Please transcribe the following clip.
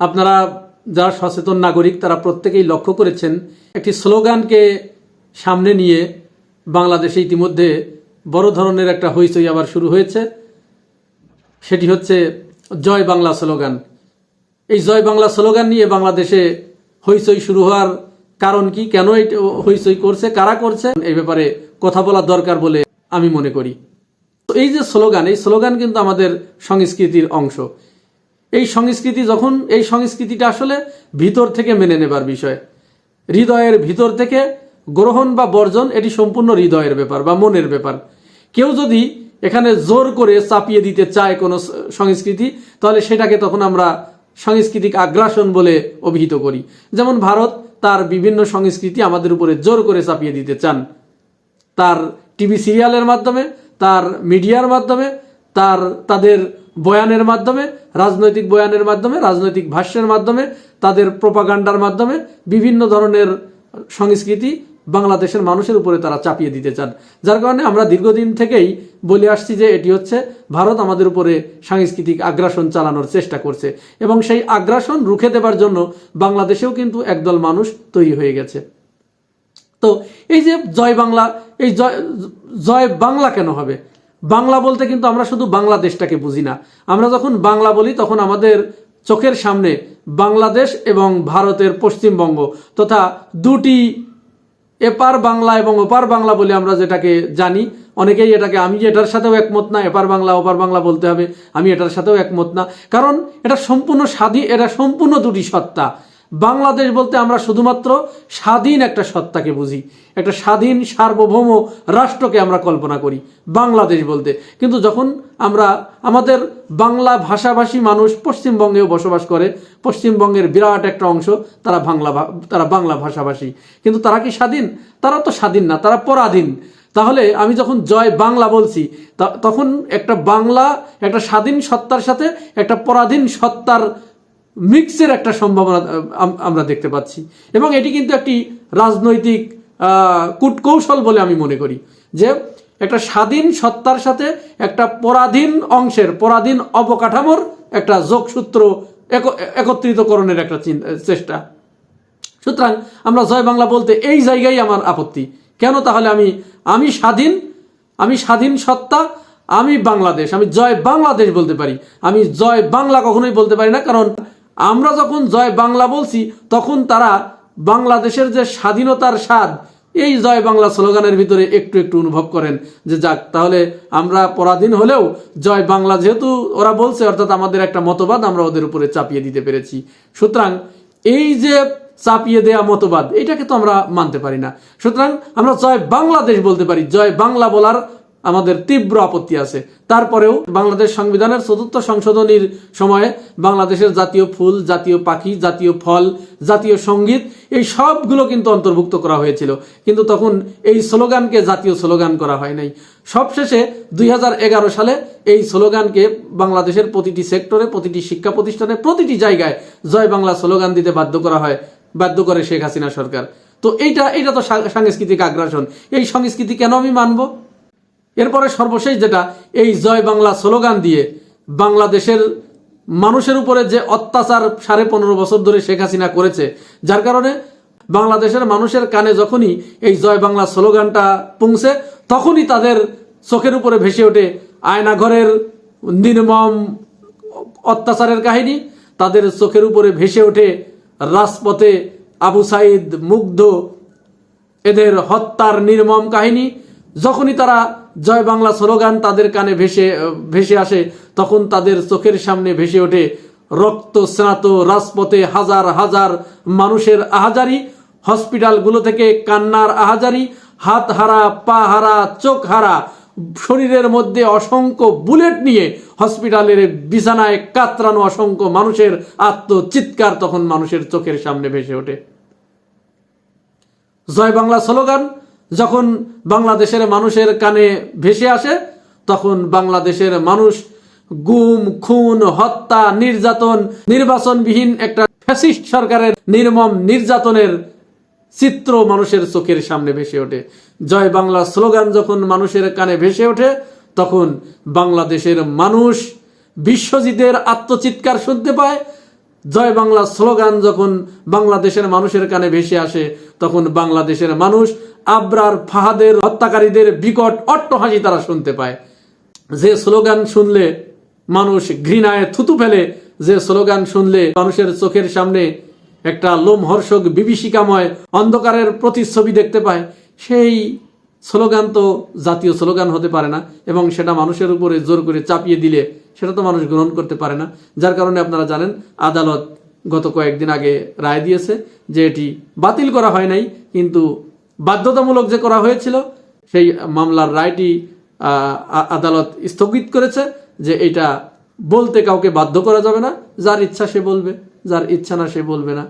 আপনারা যারা সচেতন নাগরিক, তারা প্রত্যেকেই লক্ষ্য করেছেন একটি স্লোগানকে সামনে নিয়ে বাংলাদেশে ইতিমধ্যে বড় ধরনের একটা হইচই আবার শুরু হয়েছে। সেটি হচ্ছে জয় বাংলা স্লোগান। এই জয় বাংলা স্লোগান নিয়ে বাংলাদেশে হইচই শুরু হওয়ার কারণ কি, কেন হইচই করছে, কারা করছে, এই ব্যাপারে কথা বলা দরকার বলে আমি মনে করি। তো এই যে স্লোগান, এই স্লোগান কিন্তু আমাদের সংস্কৃতির অংশ। এই সংস্কৃতি যখন, এই সংস্কৃতিটা আসলে ভিতর থেকে মেনে নেবার বিষয়। হৃদয়ের ভিতর থেকে গ্রহণ বা বর্জন, এটি সম্পূর্ণ হৃদয়ের ব্যাপার বা মনের ব্যাপার। কেউ যদি এখানে জোর করে চাপিয়ে দিতে চায় কোনো সংস্কৃতি, তাহলে সেটাকে তখন আমরা সাংস্কৃতিক আগ্রাসন বলে অভিহিত করি। যেমন ভারত তার বিভিন্ন সংস্কৃতি আমাদের উপরে জোর করে চাপিয়ে দিতে চান। তার টিভি সিরিয়ালের মাধ্যমে, তার মিডিয়ার মাধ্যমে, তার, তাদের বয়ানের মাধ্যমে, রাজনৈতিক বয়ানের মাধ্যমে, রাজনৈতিক ভাষ্যের মাধ্যমে, তাদের প্রোপাগান্ডার মাধ্যমে বিভিন্ন ধরনের সংস্কৃতি বাংলাদেশের মানুষের উপরে তারা চাপিয়ে দিতে চান। যার কারণে আমরা দীর্ঘদিন থেকেই বলে আসছি যে এটি হচ্ছে ভারত আমাদের উপরে সাংস্কৃতিক আগ্রাসন চালানোর চেষ্টা করছে এবং সেই আগ্রাসন রুখে দেবার জন্য বাংলাদেশেও কিন্তু একদল মানুষ তৈরি হয়ে গেছে। তো এই যে জয় বাংলা, এই জয় জয় বাংলা কেন হবে? বাংলা বলতে কিন্তু আমরা শুধু বাংলাদেশটাকে বুঝি না। আমরা যখন বাংলা বলি, তখন আমাদের চোখের সামনে বাংলাদেশ এবং ভারতের পশ্চিমবঙ্গ তথা দুটি এপার বাংলা এবং ওপার বাংলা বলে আমরা যেটাকে জানি। অনেকেই এটাকে, আমি এটার সাথেও একমত না, এপার বাংলা, ওপার বাংলা বলতে হবে, আমি এটার সাথেও একমত না। কারণ এটা সম্পূর্ণ স্বাধীন, এটা সম্পূর্ণ দুটি সত্তা। বাংলাদেশ বলতে আমরা শুধুমাত্র স্বাধীন একটা সত্তাকে বুঝি, একটা স্বাধীন সার্বভৌম রাষ্ট্রকে আমরা কল্পনা করি, বাংলাদেশ বলতে। কিন্তু যখন আমরা আমাদের বাংলা ভাষাভাষী মানুষ পশ্চিমবঙ্গেও বসবাস করে, পশ্চিমবঙ্গের বিরাট একটা অংশ তারা বাংলা তারা বাংলা ভাষাভাষী। কিন্তু তারা কি স্বাধীন? তারা তো স্বাধীন না, তারা পরাধীন। তাহলে আমি যখন জয় বাংলা বলছি তখন একটা বাংলা, একটা স্বাধীন সত্তার সাথে একটা পরাধীন সত্তার মিক্সের একটা সম্ভাবনা আমরা দেখতে পাচ্ছি। এবং এটি কিন্তু একটি রাজনৈতিক কূটকৌশল বলে আমি মনে করি। যে একটা স্বাধীন সত্তার সাথে একটা পরাধীন অংশের, পরাধীন অবকাঠামোর একটা যোগসূত্র এক- একত্রিতকরণের একটা চেষ্টা। সুতরাং আমরা জয় বাংলা বলতে এই জায়গায় আমার আপত্তি। কেন তাহলে আমি আমি স্বাধীন আমি স্বাধীন সত্তা, আমি বাংলাদেশ, আমি জয় বাংলাদেশ বলতে পারি। আমি জয় বাংলা কখনোই বলতে পারি না, কারণ আমরা যখন জয় বাংলা বলছি, তখন তারা বাংলাদেশের যে স্বাধীনতার স্বাদ, এই জয় বাংলা স্লোগানের ভিতরে একটু একটু অনুভব করেন যে যাক, তাহলে আমরা পরাধীন হলেও জয় বাংলা যেহেতু ওরা বলছে, অর্থাৎ আমাদের একটা মতবাদ, আমরা ওদের উপরে চাপিয়ে দিতে পেরেছি। সুতরাং এই যে চাপিয়ে দেয়া মতবাদ, এটাকে তো আমরা মানতে পারি না। সুতরাং আমরা জয় বাংলাদেশ বলতে পারি। জয় বাংলা বলার আমাদের তীব্র আপত্তি আছে। তারপরেও বাংলাদেশ সংবিধানের চতুর্থ সংশোধনীর সময়ে বাংলাদেশের জাতীয় ফুল, জাতীয় পাখি, জাতীয় ফল, জাতীয় সংগীত, এই সবগুলো কিন্তু অন্তর্ভুক্ত করা হয়েছিল। কিন্তু তখন এই স্লোগানকে জাতীয় স্লোগান করা হয় নাই। সবশেষে দুই হাজার এগারো সালে এই স্লোগানকে বাংলাদেশের প্রতিটি সেক্টরে, প্রতিটি শিক্ষা প্রতিষ্ঠানে, প্রতিটি জায়গায় জয় বাংলা স্লোগান দিতে বাধ্য করা হয়, বাধ্য করে শেখ হাসিনা সরকার। তো এইটা এটা তো সাংস্কৃতিক আগ্রাসন। এই সংস্কৃতি কেন আমি মানবো? এরপরে সর্বশেষ যেটা, এই জয় বাংলা স্লোগান দিয়ে বাংলাদেশের মানুষের উপরে যে অত্যাচার সাড়ে পনেরো বছর ধরে শেখ হাসিনা করেছে, যার কারণে বাংলাদেশের মানুষের কানে যখনই এই জয় বাংলা স্লোগানটা পৌঁছে, তখনই তাদের চোখের উপরে ভেসে ওঠে আয়নাঘরের নির্মম অত্যাচারের কাহিনী, তাদের চোখের উপরে ভেসে ওঠে রাজপথে আবু সাইদ মুগ্ধ এদের হত্যার নির্মম কাহিনী, যখনই তারা জয় বাংলা স্লোগান তাদের কানে ভেসে ভেসে আসে। তখন তাদের চোখের সামনে ভেসে ওঠে রক্ত স্নাত রাজপথে হাজার হাজার মানুষের আহাজারি। হসপিটালগুলো থেকে কান্নার আহাজারি, হাত হারা, পা হারা, চোখ হারা, শরীরের মধ্যে অসংখ্য বুলেট নিয়ে হসপিটালের বিছানায় কাতরানো অসংখ্য মানুষের আত্মচিৎকার তখন মানুষের চোখের সামনে ভেসে ওঠে। জয় বাংলা স্লোগান যখন বাংলাদেশের মানুষের কানে ভেসে আসে, তখন বাংলাদেশের মানুষ গুম, খুন, হত্যা, নির্যাতন, নির্বাচনবিহীন একটা ফ্যাসিস্ট সরকারের নির্মম নির্যাতনের চিত্র মানুষের চোখের সামনে ভেসে ওঠে। জয় বাংলা স্লোগান যখন মানুষের কানে ভেসে ওঠে, তখন বাংলাদেশের মানুষ বিশ্বজিতের আত্মচিৎকার শুনতে পায় জয় বাংলা স্লোগান যখন বাংলাদেশের মানুষের কানে ভেসে আসে, তখন বাংলাদেশের মানুষ আবরার ফাহাদের হত্যাকারীদের বিকট অট্টহাসি তারা শুনতে পায়। যে স্লোগান শুনলে মানুষ ঘৃণায় থুতু ফেলে, যে স্লোগান শুনলে মানুষের চোখের সামনে একটা লোমহর্ষক বিভীষিকাময় অন্ধকারের প্রতিচ্ছবি দেখতে পায়, সেই স্লোগান তো জাতীয় স্লোগান হতে পারে না এবং সেটা মানুষের উপরে জোর করে চাপিয়ে দিলে সেটা তো মানুষ গ্রহণ করতে পারে না। যার কারণে আপনারা জানেন, আদালত গত কয়েকদিন আগে রায় দিয়েছে যে এটি বাতিল করা হয় নাই, কিন্তু বাধ্যতামূলক যে করা হয়েছিল, সেই মামলার রায়টি আদালত স্থগিত করেছে যে এটা বলতে কাউকে বাধ্য করা যাবে না। যার ইচ্ছা সে বলবে, যার ইচ্ছা না সে বলবে না।